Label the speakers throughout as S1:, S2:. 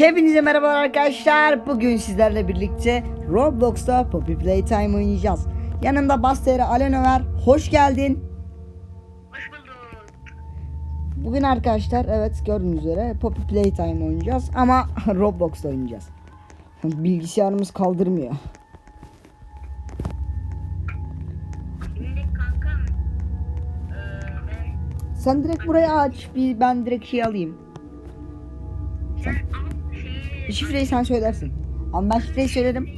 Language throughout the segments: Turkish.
S1: Hepinize merhabalar arkadaşlar. Bugün sizlerle birlikte Roblox'ta Poppy Playtime oynayacağız. Yanımda Bastera Alena var. Hoş geldin.
S2: Hoş bulduk.
S1: Bugün arkadaşlar evet gördüğünüz üzere Poppy Playtime oynayacağız ama Roblox'ta oynayacağız. Bilgisayarımız kaldırmıyor.
S2: Kankam ben
S1: Sen direkt burayı aç. Bir ben direkt şey alayım.
S2: sen
S1: Şifreyi sen söylersin. Ama ben şifreyi söylerim.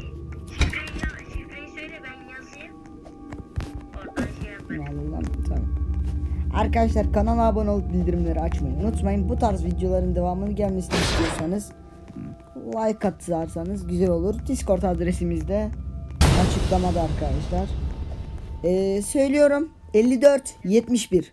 S1: Arkadaşlar kanala abone olup bildirimleri açmayı unutmayın. Bu tarz videoların devamını gelmesini istiyorsanız like atarsanız güzel olur. Discord adresimiz de açıklamada arkadaşlar. Ee, söylüyorum 54 71.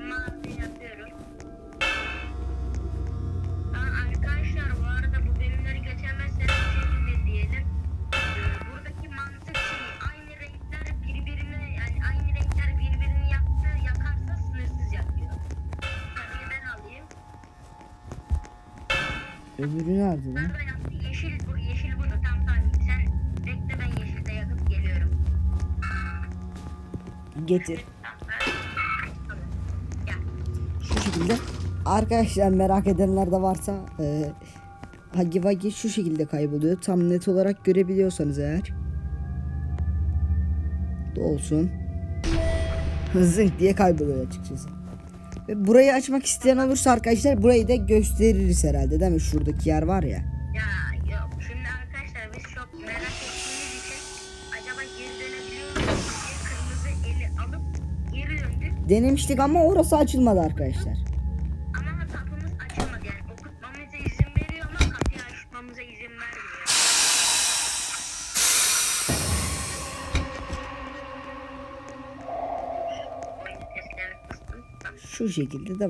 S1: Öbürü nerede lan?
S2: Yeşil bu yeşil burada tam tamam. Sen bekle ben yeşilde yakıp geliyorum.
S1: Getir. Şu şekilde. Arkadaşlar merak edenler de varsa e, Hagi Wagi şu şekilde kayboluyor. Tam net olarak görebiliyorsanız eğer. Da olsun. Zınk diye kayboluyor açıkçası. Burayı açmak isteyen olursa arkadaşlar burayı da gösteririz herhalde değil mi? Şuradaki yer var ya.
S2: Ya yok şimdi arkadaşlar biz çok merak ettiğimiz için acaba geri dönebiliyor muyuz diye kırmızı eli alıp geri döndük
S1: Denemiştik ama orası açılmadı arkadaşlar.
S2: Turuncuyla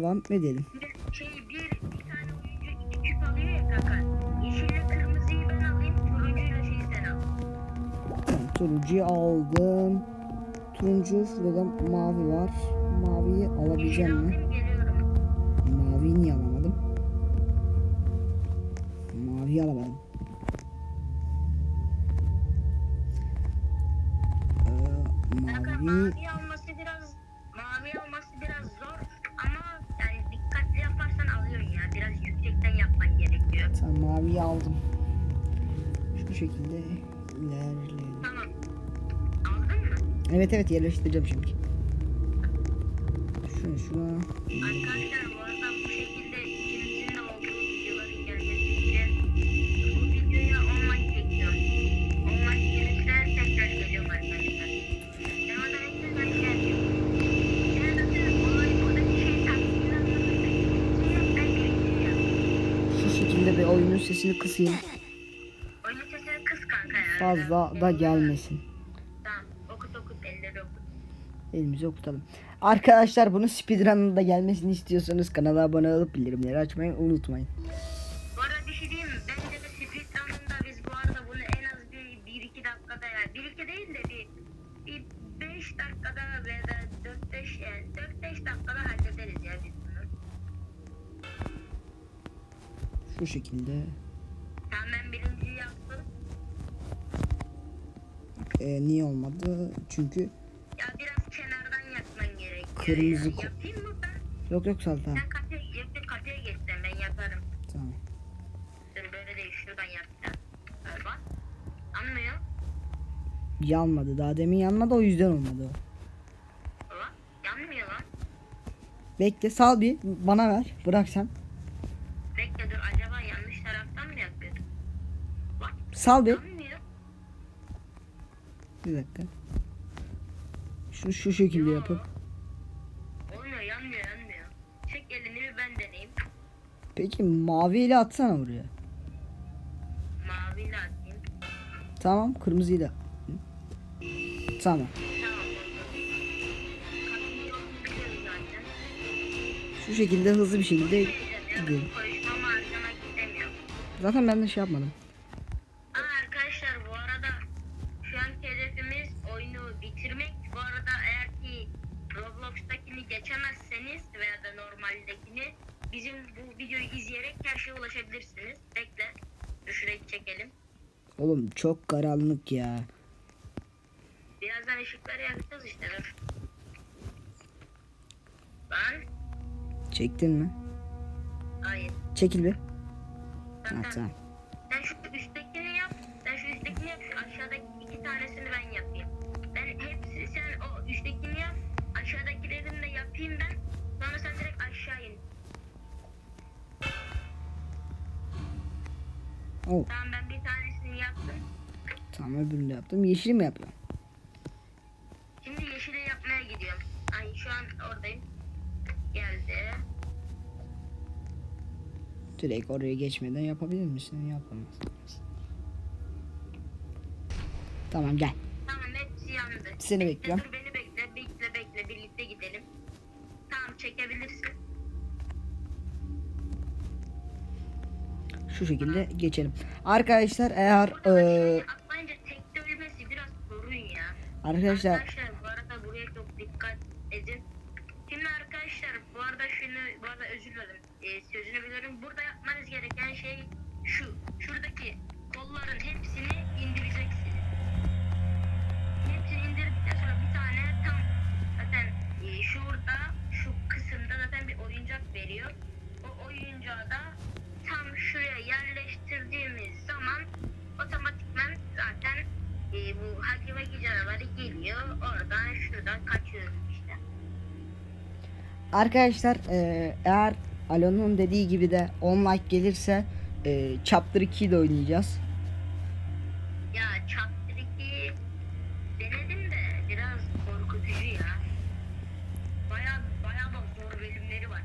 S2: şeyi sen al.
S1: Tamam, turuncuyu aldım. Turuncu şurada mavi var. Maviyi alabileceğim mi? Maviyi niye alamadım? Maviyi alamadım. Ee, mavi tamam maviyi aldım. Şu şekilde ilerleyelim. Evet evet yerleştireceğim şimdi. Şunu şuna.
S2: Arkadaşlar
S1: oyunun sesini kısayım.
S2: Oyunun sesini kıs kanka ya.
S1: Fazla da gelmesin.
S2: Tamam okut okut elleri okut.
S1: Elimizi okutalım. Arkadaşlar bunu speedrun'ın da gelmesini istiyorsanız kanala abone olup bildirimleri açmayı unutmayın.
S2: Bu arada bir şey diyeyim mi? Bence de speedrun'ında biz bu arada bunu en az bir 1-2 dakikada yani 1-2 değil de bir bir 5 dakikada veya 4-5 yani 4-5 dakikada hallederiz ya
S1: Şu şekilde.
S2: Tamam ben birinciyi yaptım.
S1: Ee, niye olmadı? Çünkü
S2: Ya biraz kenardan yapman gerekiyor.
S1: Kırmızı
S2: ya. Yapayım mı ben?
S1: yok yok Saltan.
S2: Sen kapıya, yapayım, kapıya geçsen ben yaparım.
S1: Tamam.
S2: Dur böyle değil şuradan yapacağım. Bak. Anlıyor.
S1: Yanmadı. Daha demin yanmadı o yüzden olmadı o.
S2: Bak. Yanmıyor lan.
S1: Bekle sal bir bana ver. Bırak sen.
S2: Bekle dur acaba yanlış taraftan mı yapıyorduk? Bak
S1: Sal bir. Bir dakika. Şu şu şekilde yapıp.
S2: Olmuyor yanmıyor yanmıyor. çek elini bir ben deneyeyim.
S1: Peki maviyle atsana oraya.
S2: Maviyle atayım.
S1: Tamam kırmızıyla. Hı? Tamam. Şu şekilde hızlı bir şekilde gidelim. Zaten ben de şey yapmadım.
S2: Aa, arkadaşlar bu arada şu anki hedefimiz oyunu bitirmek. Bu arada eğer ki Roblox'takini geçemezseniz veya da normaldekini bizim bu videoyu izleyerek her şeye ulaşabilirsiniz. Bekle. Dur şurayı çekelim.
S1: Oğlum çok karanlık ya.
S2: Birazdan ışıkları yakacağız işte. Ben?
S1: Çektin mi?
S2: Hayır.
S1: Çekil bir.
S2: Sen,
S1: Ha, tamam.
S2: sen şu üsttekini yap. Sen şu üsttekini yap. Şu aşağıdaki iki tanesini ben yapayım. Ben hepsi sen o üsttekini yap. Aşağıdakilerini de yapayım ben. Sonra sen direkt aşağı in.
S1: Oh,
S2: Tamam ben.
S1: Tamam öbürünü yaptım. Yeşili mi yapıyorum?
S2: Şimdi yeşili yapmaya gidiyorum. Ay şu an oradayım. Geldi.
S1: Direkt oraya geçmeden yapabilir misin? Yapamazsın. Tamam gel.
S2: Tamam hepsi yandı.
S1: Seni
S2: Bekle,
S1: bekliyorum.
S2: Dur beni bekle. Bekle bekle. Birlikte gidelim. Tamam çekebilirsin.
S1: Şu şekilde geçelim. Arkadaşlar eğer
S2: Burada ben
S1: eee,
S2: şöyle atlayınca tekte ölmesi biraz sorun ya.
S1: Arkadaşlar
S2: Arkadaşlar bu arada buraya çok dikkat edin. Şimdi arkadaşlar bu arada şunu bu arada özür dilerim. Ee, sözünü biliyorum. Burada yapmanız gereken şey şu. Şuradaki kolların hepsini indireceksiniz.
S1: Arkadaşlar eee, eğer Alon'un dediği gibi de 10 like gelirse eee Chapter 2'yi de oynayacağız.
S2: Ya Chapter 2 denedim de biraz korkutucu ya. Baya baya da zor bölümleri var.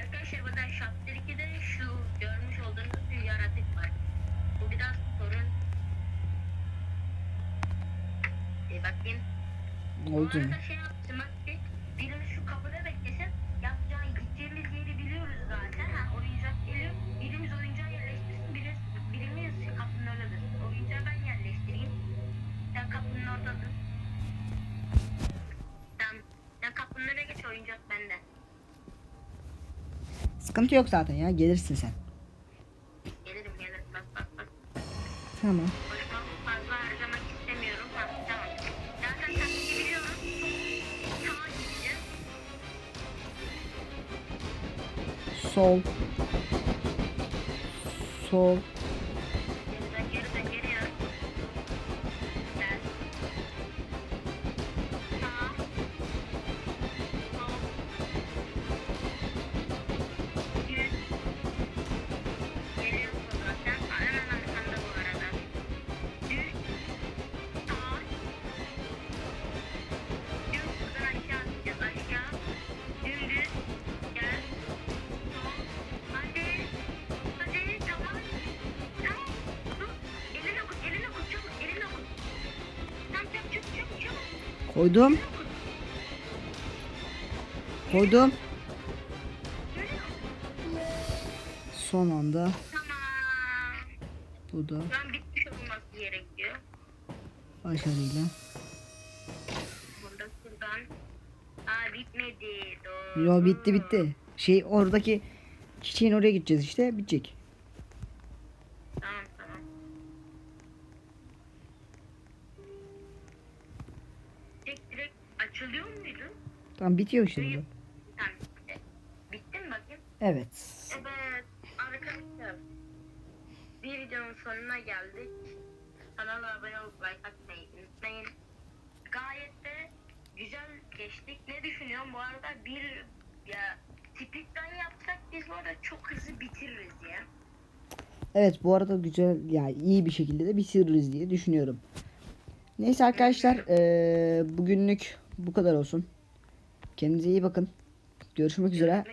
S2: Arkadaşlar burada Chapter 2'de şu görmüş olduğunuz bir yaratık var. Bu biraz sorun. Bir bakayım.
S1: Oldu
S2: şey
S1: Sıkıntı yok zaten ya gelirsin sen.
S2: Gelirim gelirim. Bak bak bak.
S1: Tamam.
S2: Konuşmamı fazla harcamak istemiyorum. Ha, tamam. Zaten taktiği biliyorum. Sağa gideceğiz.
S1: Sol. Sol. Koydum. Koydum. Son anda bu da başarıyla. Yo bitti bitti. Şey oradaki çiçeğin oraya gideceğiz işte bitecek.
S2: Tamam tamam. Tek direkt açılıyor muydu?
S1: Tamam bitiyor burada.
S2: Tamam bitti. Mi bakayım?
S1: Evet.
S2: Evet arkadaşlar. Bir videonun sonuna geldik. Kanala abone olup like atmayı unutmayın. Gayet de güzel geçtik. Ne düşünüyorum bu arada bir ya speedrun yapsak biz bu arada çok hızlı bitiririz ya.
S1: Evet bu arada güzel yani iyi bir şekilde de bitiririz diye düşünüyorum. Neyse arkadaşlar eee, bugünlük bu kadar olsun. Kendinize iyi bakın. Görüşmek üzere.